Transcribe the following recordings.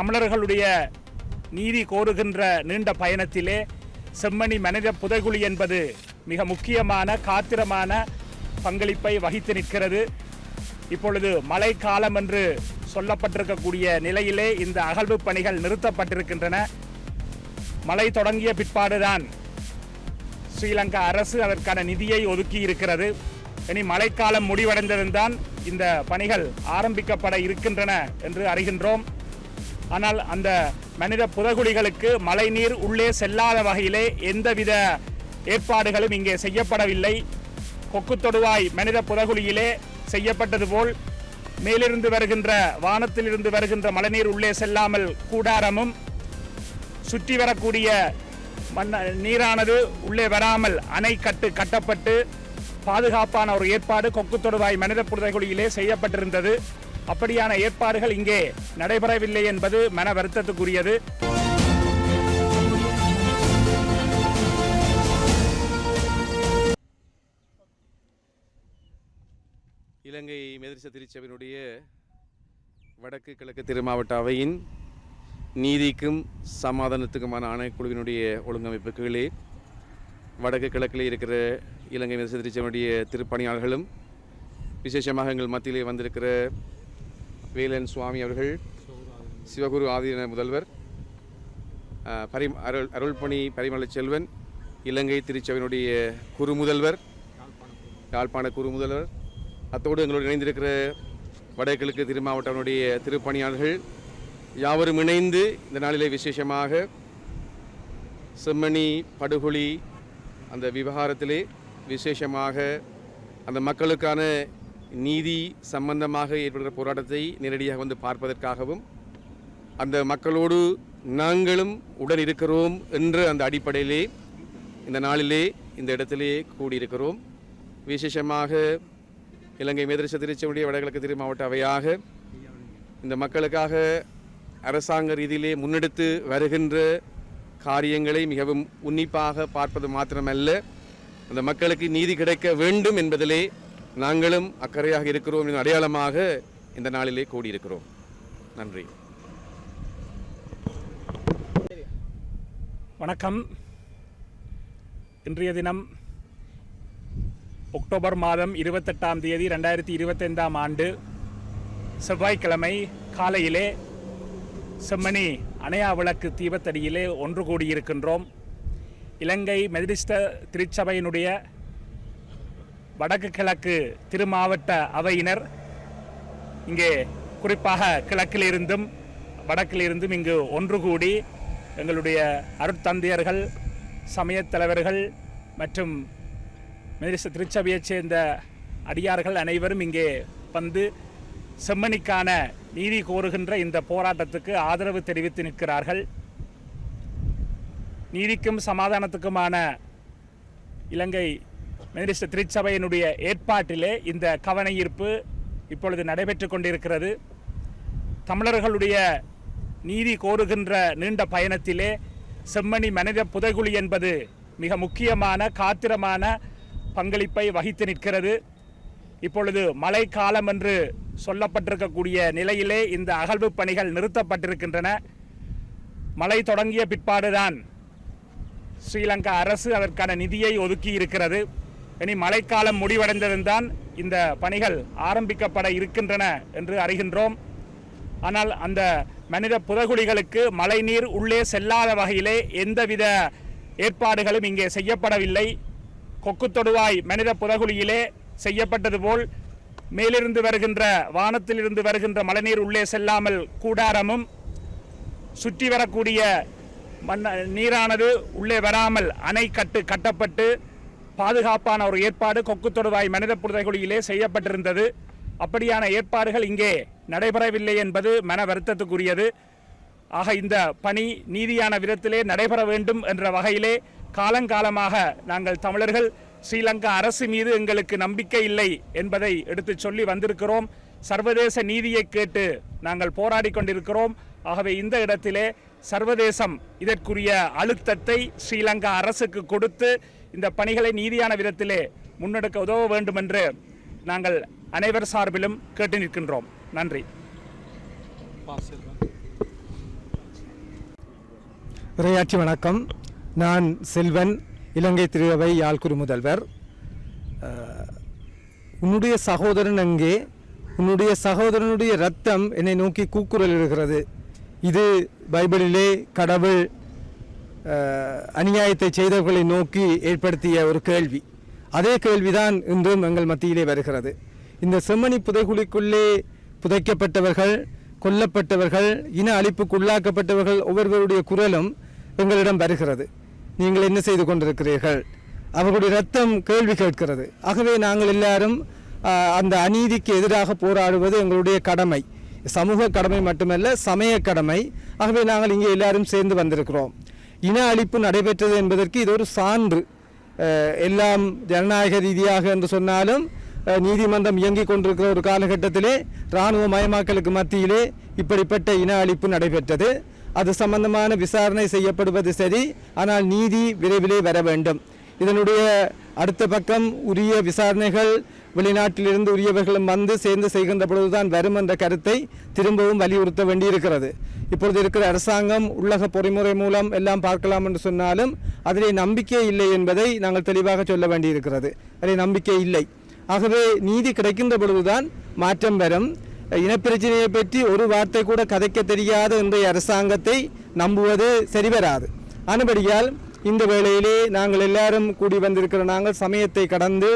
தமிழர்களுடைய நீதி கோருகின்ற நீண்ட பயணத்திலே செம்மணி மனித புதைகுழி என்பது மிக முக்கியமான காத்திரமான பங்களிப்பை வகித்து நிற்கிறது. இப்பொழுது மழை காலம் என்று சொல்லப்பட்டிருக்கக்கூடிய நிலையிலே இந்த அகழ்வு பணிகள் நிறுத்தப்பட்டிருக்கின்றன. மழை தொடங்கிய பிற்பாடுதான் ஸ்ரீலங்கா அரசு அதற்கான நிதியை ஒதுக்கி இருக்கிறது இனி மழைக்காலம் முடிவடைந்ததுதான் இந்த பணிகள் ஆரம்பிக்கப்பட இருக்கின்றன என்று அறிகின்றோம். ஆனால் அந்த மனித புதகுழிகளுக்கு மழைநீர் உள்ளே செல்லாத வகையிலே எந்தவித ஏற்பாடுகளும் இங்கே செய்யப்படவில்லை. கொக்கு தொடுவாய் மனித புதகுழியிலே செய்யப்பட்டது போல் மேலிருந்து வருகின்ற வானத்திலிருந்து வருகின்ற மழைநீர் உள்ளே செல்லாமல் கூடாரமும் சுற்றி வரக்கூடிய மண் நீரானது உள்ளே வராமல் அணை கட்டு கட்டப்பட்டு பாதுகாப்பான ஒரு ஏற்பாடு கொக்கு தொடுவாய் மனித புதைகுழியிலே செய்யப்பட்டிருந்தது. அப்படியான ஏற்பாடுகள் இங்கே நடைபெறவில்லை என்பது மன வருத்தத்துக்குரியது. இலங்கை மெதிரிச திருச்சபையினுடைய வடக்கு கிழக்கு திருமாவட்ட அவையின் நீதிக்கும் சமாதானத்துக்குமான ஆணைக்குழுவினுடைய ஒழுங்கமைப்பு கீழே வடக்கு கிழக்கில் இருக்கிற இலங்கை மெதிரிச திருச்சபையினுடைய திருப்பணியாளர்களும் விசேஷமாக எங்கள் மத்தியிலே வந்திருக்கிற வேலன் சுவாமி அவர்கள் சிவகுரு ஆதீன முதல்வர் பரி அருள் அருள்பணி பரிமலை செல்வன் இலங்கை திருச்சபையினுடைய குரு முதல்வர் யாழ்ப்பாண குரு முதல்வர். அத்தோடு எங்களோடு இணைந்திருக்கிற வடகிழக்கு திருமாவட்டவனுடைய திருப்பணியாளர்கள் யாவரும் இணைந்து இந்த நாளிலே விசேஷமாக செம்மணி படுகொலி அந்த விவகாரத்திலே விசேஷமாக அந்த மக்களுக்கான நீதி சம்பந்தமாக ஏற்படுகிற போராட்டத்தை நேரடியாக வந்து பார்ப்பதற்காகவும் அந்த மக்களோடு நாங்களும் உடன் இருக்கிறோம் என்ற அந்த அடிப்படையிலே இந்த நாளிலே இந்த இடத்திலே கூடியிருக்கிறோம். விசேஷமாக இலங்கை மேதரிச திருச்சியுடைய வடகிழக்கு திரு மாவட்ட அவையாக இந்த மக்களுக்காக அரசாங்க ரீதியிலே முன்னெடுத்து வருகின்ற காரியங்களை மிகவும் உன்னிப்பாக பார்ப்பது மாத்திரமல்ல. அந்த மக்களுக்கு நீதி கிடைக்க வேண்டும் என்பதிலே நாங்களும் அக்கறையாக இருக்கிறோம் என்ற அடையாளமாக இந்த நாளிலே கூடியிருக்கிறோம். நன்றி. வணக்கம். இன்றைய தினம் அக்டோபர் மாதம் இருபத்தெட்டாம் தேதி ரெண்டாயிரத்தி இருபத்தைந்தாம் ஆண்டு செவ்வாய்க்கிழமை காலையிலே செம்மணி அணையா விளக்கு தீபத்தடியிலே ஒன்று கூடியிருக்கின்றோம். இலங்கை மெதிரிஸ்ட திருச்சபையினுடைய வடக்கு கிழக்கு திருமாவட்ட அவையினர். இங்கே குறிப்பாக கிழக்கிலிருந்தும் வடக்கிலிருந்தும் இங்கு ஒன்று கூடி எங்களுடைய அருட்தந்தையர்கள் சமயத் தலைவர்கள் மற்றும் மெதிரிச திருச்சபையைச் சேர்ந்த அடியார்கள் அனைவரும் இங்கே வந்து செம்மணிக்கான நீதி கோருகின்ற இந்த போராட்டத்துக்கு ஆதரவு தெரிவித்து நிற்கிறார்கள். நீதிக்கும் சமாதானத்துக்குமான இலங்கை மெதிரிஸ்ட திருச்சபையினுடைய ஏற்பாட்டிலே இந்த கவன ஈர்ப்பு இப்பொழுது நடைபெற்று கொண்டிருக்கிறது. தமிழர்களுடைய நீதி கோருகின்ற நீண்ட பயணத்திலே செம்மணி மனித புதைகுழி என்பது மிக முக்கியமான காத்திரமான பங்களிப்பை வகித்து நிற்கிறது. இப்பொழுது மழை காலம் என்று சொல்லப்பட்டிருக்கக்கூடிய நிலையிலே இந்த அகழ்வு பணிகள் நிறுத்தப்பட்டிருக்கின்றன. மழை தொடங்கிய பிற்பாடுதான் ஸ்ரீலங்கா அரசு அதற்கான நிதியை ஒதுக்கி இருக்கிறது இனி மழைக்காலம் முடிவடைந்ததுதான் இந்த பணிகள் ஆரம்பிக்கப்பட இருக்கின்றன என்று அறிகின்றோம். ஆனால் அந்த மனித புதகுழிகளுக்கு மழைநீர் உள்ளே செல்லாத வகையிலே எந்தவித ஏற்பாடுகளும் இங்கே செய்யப்படவில்லை. கொக்கு தொடுவாய் மனித புதகுழியிலே செய்யப்பட்டது போல் மேலிருந்து வருகின்ற வானத்திலிருந்து வருகின்ற மழைநீர் உள்ளே செல்லாமல் கூடாரமும் சுற்றி வரக்கூடிய மண் நீரானது உள்ளே வராமல் அணை கட்டு கட்டப்பட்டு பாதுகாப்பான ஒரு ஏற்பாடு கொக்கு தொடுவாய் மனித புதைகுழியிலே செய்யப்பட்டிருந்தது. அப்படியான ஏற்பாடுகள் இங்கே நடைபெறவில்லை என்பது மன வருத்தத்துக்குரியது. ஆக இந்த பணி நீதியான விதத்திலே நடைபெற வேண்டும் என்ற வகையிலே காலங்காலமாக நாங்கள் தமிழர்கள் ஸ்ரீலங்கா அரசு மீது எங்களுக்கு நம்பிக்கை இல்லை என்பதை எடுத்துச் சொல்லி வந்திருக்கிறோம். சர்வதேச நீதியை கேட்டு நாங்கள் போராடி கொண்டிருக்கிறோம். ஆகவே இந்த இடத்திலே சர்வதேசம் இதற்குரிய அழுத்தத்தை ஸ்ரீலங்கா அரசுக்கு கொடுத்து இந்த பணிகளை நீதியான விதத்திலே முன்னெடுக்க உதவ வேண்டும் என்று நாங்கள் அனைவர் சார்பிலும் கேட்டு நிற்கின்றோம். நன்றி. உரையாட்சி வணக்கம். நான் செல்வன் இலங்கை திருவை யாழ்குரு முதல்வர். உன்னுடைய சகோதரன் அங்கே. உன்னுடைய சகோதரனுடைய ரத்தம் என்னை நோக்கி கூக்குரல் இடுகிறது இது பைபிளிலே கடவுள் அநியாயத்தை செய்தவர்களை நோக்கி ஏற்படுத்திய ஒரு கேள்வி. அதே கேள்விதான் இன்றும் எங்கள் மத்தியிலே வருகிறது. இந்த செம்மணி புதைகுழிக்குள்ளே புதைக்கப்பட்டவர்கள் கொல்லப்பட்டவர்கள் இன அழிப்புக்குள்ளாக்கப்பட்டவர்கள் ஒவ்வொருவருடைய குரலும் எங்களிடம் வருகிறது. நீங்கள் என்ன செய்து கொண்டிருக்கிறீர்கள்? அவர்களுடைய ரத்தம் கேள்வி கேட்கிறது. ஆகவே நாங்கள் எல்லாரும் அந்த அநீதிக்கு எதிராக போராடுவது எங்களுடைய கடமை. சமூக கடமை மட்டுமல்ல சமய கடமை. ஆகவே நாங்கள் இங்கே எல்லாரும் சேர்ந்து வந்திருக்கிறோம். இன அழிப்பு நடைபெற்றது என்பதற்கு இது ஒரு சான்று. எல்லாம் ஜனநாயக ரீதியாக என்று சொன்னாலும் நீதிமன்றம் இயங்கிக் கொண்டிருக்கிற ஒரு காலகட்டத்திலே இராணுவ மயமாக்கலுக்கு மத்தியிலே இப்படிப்பட்ட இன அழிப்பு நடைபெற்றது. அது சம்பந்தமான விசாரணை செய்யப்படுவது சரி ஆனால் நீதி விரைவிலே வர வேண்டும். இதனுடைய அடுத்த பக்கம் உரிய விசாரணைகள் வெளிநாட்டிலிருந்து உரியவர்களும் வந்து சேர்ந்து செய்கின்ற பொழுதுதான் வரும் என்ற கருத்தை திரும்பவும் வலியுறுத்த வேண்டியிருக்கிறது. இப்பொழுது இருக்கிற அரசாங்கம் உள்ளக பொறிமுறை மூலம் எல்லாம் பார்க்கலாம் என்று சொன்னாலும் அதிலே நம்பிக்கை இல்லை என்பதை நாங்கள் தெளிவாக சொல்ல வேண்டியிருக்கிறது. அதில் நம்பிக்கை இல்லை. ஆகவே நீதி கிடைக்கின்ற பொழுதுதான் மாற்றம் வரும். இனப்பிரச்சனையை பற்றி ஒரு வார்த்தை கூட கதைக்க தெரியாத இன்றைய அரசாங்கத்தை நம்புவது சரிவராது. ஆனபடியால் இந்த வேளையிலே நாங்கள் எல்லாரும் கூடி வந்திருக்கிற நாங்கள் சமயத்தை கடந்து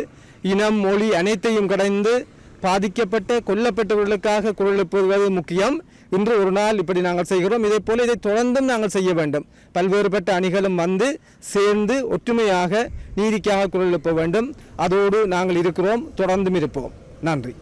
இனம் மொழி அனைத்தையும் கடந்து பாதிக்கப்பட்ட கொல்லப்பட்டவர்களுக்காக குரல் எழுப்புவது முக்கியம். இன்று ஒரு நாள் இப்படி நாங்கள் செய்கிறோம். இதே போல இதை தொடர்ந்தும் நாங்கள் செய்ய வேண்டும். பல்வேறுபட்ட அணிகளும் வந்து சேர்ந்து ஒற்றுமையாக நீதிக்காக குரல் எழுப்ப வேண்டும். அதோடு நாங்கள் இருக்கிறோம். தொடர்ந்தும் இருப்போம். நன்றி.